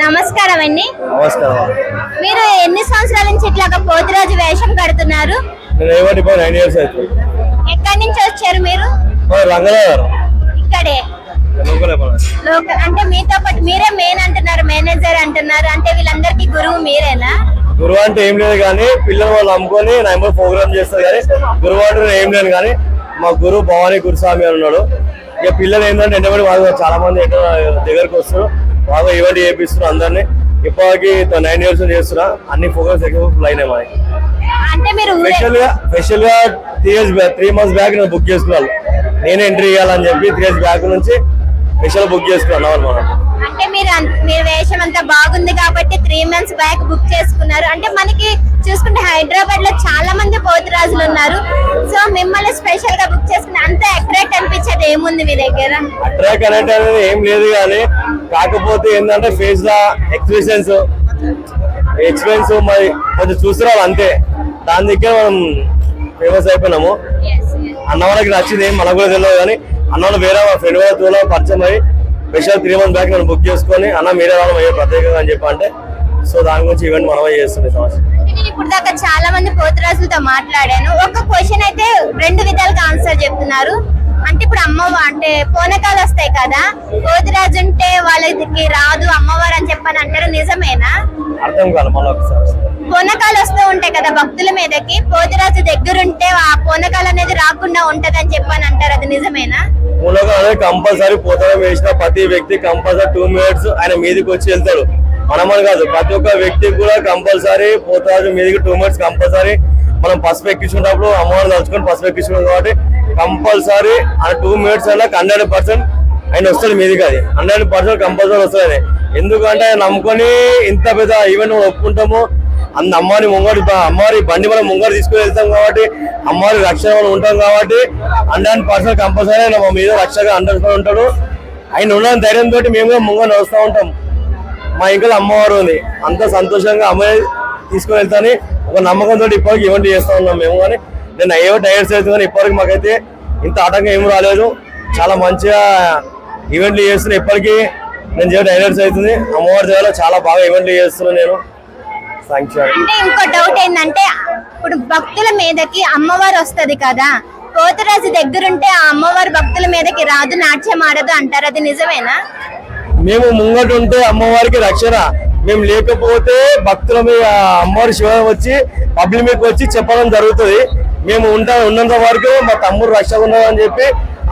నమస్కారం అండి. నమస్కారం. మీరు ఎన్ని సంవత్సరాల నుంచి ఇట్లా పోతురాజు వేషం కడుతున్నారు? ఎక్కడి నుంచి వచ్చారు మీరు? ఇక్కడే. అంటే మీతో పాటు మీరే మెయిన్ అంటున్నారు మేనేజర్ అంటున్నారు అంటే వీళ్ళందరికీ గురువు మీరేనా? గురువు అంటే ఏం లేదు కానీ పిల్లలు వాళ్ళు నమ్ముకొని నా ఎంబర్ ప్రోగ్రామ్ చేస్తారు కానీ గురువు అంటే ఏం లేదు కానీ మా గురువు భవానీ గురుస్వామి అని ఉన్నాడు. ఇక పిల్లలు ఏంటంటే ఎండబడి చాలా మంది దగ్గరకు వస్తారు. బాగా ఈవెంట్ చేపిస్తున్నారు అందరినీ. ఇప్పటికి నైన్ ఇయర్స్ చేస్తున్నా. అన్ని మాది. అంటే మీరు ఊరే స్పెషల్గా స్పెషల్గా three years three months back నేను బుక్ చేసుకున్నాను. నేనే ఎంట్రీ ఇవ్వాలని చెప్పి త్రీ ఇయర్స్ బ్యాక్ నుంచి స్పెషల్ బుక్ చేసుకున్నాను అనమాట అంటే మీరు మీరు వేషం అంతా బాగుంది కాబట్టి త్రీ మంత్స్ బ్యాక్ బుక్ చేసుకున్నారు. అంటే మనకి చూసుకుంటే హైదరాబాద్లో చాలా మంది పోతురాజులు ఉన్నారు. సో మిమ్మల్ని స్పెషల్గా బుక్ చేసుకుని అంత అట్రాక్ట్ అనిపించేది ఏముంది మీ దగ్గర? అట్రాక్ అనేది అనేది ఏం లేదు కానీ కాకపోతే ఏంటంటే ఫేస్ లా ఎక్స్ప్రెషన్స్ ఎక్స్పీరియన్స్ మరి కొంచెం చూస్తున్నారు అంతే. దాని దగ్గర మనం ఫేమస్ అయిపోయినాము. అన్న వాళ్ళకి నచ్చింది మనకు కూడా తెలియదు కానీ అన్న వాళ్ళు వేరే ఫ్రెండ్ వాళ్ళతో పరిచయం అయ్యి స్పెషల్ త్రీ మంత్ బ్యాక్ నేను బుక్ చేసుకొని అన్న మీరే వాళ్ళం అయ్యే ప్రత్యేకంగా అని చెప్పి అంటే సో దాని గురించి ఈవెంట్ మనమే చేస్తుంది నేను ఇప్పుడు దాకా చాలా మంది పోతురాజులతో మాట్లాడాను. ఒక క్వశ్చన్ అయితే రెండు విధాలుగా ఆన్సర్ చెప్తున్నారు. అంటే ఇప్పుడు అమ్మవ అంటే పూనకాలు వస్తాయి కదా? పోతురాజు ఉంటే వాళ్ళకి రాదు అమ్మవారు అని చెప్పని అంటారు నిజమేనా? అర్థం కాదు మళ్ళీ ఒకసారి. పూనకాలు వస్తూ ఉంటాయి కదా భక్తుల మీదకి పోతురాజు దగ్గరుంటే ఆ పూనకాలు అనేది రాకుండా ఉంటదని చెప్పని అంటారు అది నిజమేనా? అనేది కంపల్సరీ పోతాం వేసిన ప్రతి వ్యక్తి కంపల్సరీ టూ మినిట్స్ ఆయన మీదకి వచ్చి వెళ్తాడు. మనమని కాదు ప్రతి ఒక్క వ్యక్తికి కూడా కంపల్సరీ పోతారు మీదకి టూ మినిట్స్ కంపల్సరీ. మనం పసుపు ఎక్కించుకున్నప్పుడు అమ్మవారిని తలుచుకొని పసుపు ఎక్కించుకున్నాం కాబట్టి కంపల్సరీ ఆ టూ మినిట్స్ అయినా హండ్రెడ్ పర్సెంట్ ఆయన వస్తాడు మీదికి అది. హండ్రెడ్ పర్సెంట్ కంపల్సరీ వస్తుంది ఎందుకంటే ఆయన నమ్ముకొని ఇంత పెద్ద ఈవెంట్ ఒప్పుకుంటాము. అంత అమ్మవారి ముంగడు అమ్మవారి బండి మనం ముంగడు తీసుకుని వెళ్తాం కాబట్టి అమ్మవారి రక్షణ మనం ఉంటాం కాబట్టి హండ్రెడ్ పర్సెంట్ కంపల్సరీ మా మీద రక్షగా అండర్స్టాండ్ ఉంటాడు. ఆయన ఉన్న ధైర్యం తోటి మేము కూడా ముంగడు నడుస్తూ ఉంటాం. మా ఇంట్లో అమ్మవారు ఉంది. అంత సంతోషంగా అమ్మాయి తీసుకుని వెళ్తాని ఒక నమ్మకంతో ఇప్పటికి ఈవెంట్ చేస్తూ ఉన్నాం మేము కానీ. నేను ఏవో టైర్స్ అవుతుంది కానీ ఇప్పటికి మాకైతే ఇంత ఆటంకం ఏం రాలేదు. చాలా మంచిగా ఈవెంట్లు చేస్తున్నా ఇప్పటికీ. నేను చేయడం టైలర్స్ అవుతుంది. అమ్మవారి దేవాలో చాలా బాగా ఈవెంట్లు చేస్తున్నాను నేను. అంటే ఇంకో డౌట్ ఏంటంటే ఇప్పుడు భక్తుల మీదకి అమ్మవారు వస్తది కదా. పోతురాజు దగ్గరుంటే ఆ అమ్మవారు భక్తుల మీదకి రాదు నాట్యం ఆడదు అంటారు. అది నిజమేనా? మేము ముంగట ఉంటే అమ్మవారికి రక్షణ. మేము లేకపోతే భక్తుల మీద అమ్మవారి శివ వచ్చి పబ్లిక్ మీకు వచ్చి చెప్పడం జరుగుతుంది. మేము ఉంటా ఉన్నంత వరకు మా తమ్ముడు రక్షణ ఉన్నదని చెప్పి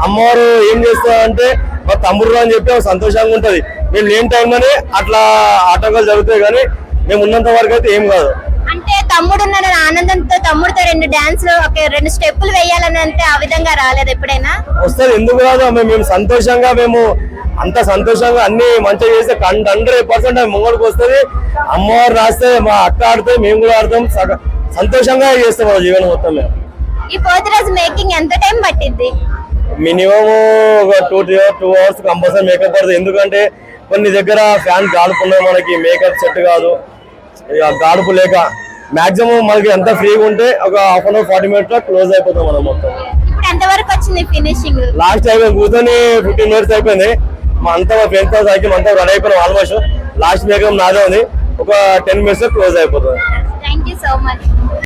అమ్మవారు ఏం చేస్తారంటే మా తమ్ముడు అని చెప్పి సంతోషంగా ఉంటది. మేము లేని టైంలోనే అట్లా ఆటంకాలు జరుగుతాయి కానీ మేము ఉన్నంత వరకు అయితే ఏం కాదు. అంటే తమ్ముడు ఉన్నాడు ఆనందంతో తమ్ముడితో రెండు డాన్స్ రెండు స్టెప్పులు వేయాలని అంటే ఆ విధంగా రాలేదు ఎప్పుడైనా? వస్తుంది ఎందుకు కాదు మేము మేము సంతోషంగా మేము అంత సంతోషంగా అన్ని మంచిగా చేస్తే హండ్రెడ్ పర్సెంట్ ముంగడికి వస్తుంది. అమ్మవారు రాస్తే మా అక్క ఆడితే మేము కూడా ఆడతాం సగ- సంతోషంగా చేస్తాం మన జీవనం మొత్తం మేము. ఈ పోతురాజు మేకింగ్ ఎంత టైం పట్టింది మినిమం ఒక two two hours compulsory makeup పడుతుంది. ఎందుకంటే కొన్ని దగ్గర ఫ్యాన్ గాడుపు ఉన్నాయి మనకి మేకప్ సెట్ కాదు. గాడుపు లేక మాక్సిమం మనకి ఎంత ఫ్రీగా ఉంటే ఒక హాఫ్ అన్ అవర్ ఫార్టీ మినిట్స్లో క్లోజ్ అయిపోతాం మనం మొత్తం. ఇప్పుడు ఎంత వరకు వచ్చింది ఫినిషింగ్ లాస్ట్ అయిపోయింది కూర్చొని ఫిఫ్టీన్ మినిట్స్ అయిపోయింది. మా అంతా మా ఫ్రెండ్స్తో సరికి అంతా రెడీ అయిపోయినాం ఆల్మోస్ట్ లాస్ట్ మేకప్ నాదే ఉంది. ఒక టెన్ మినిట్స్ క్లోజ్ అయిపోతుంది. Thank you so much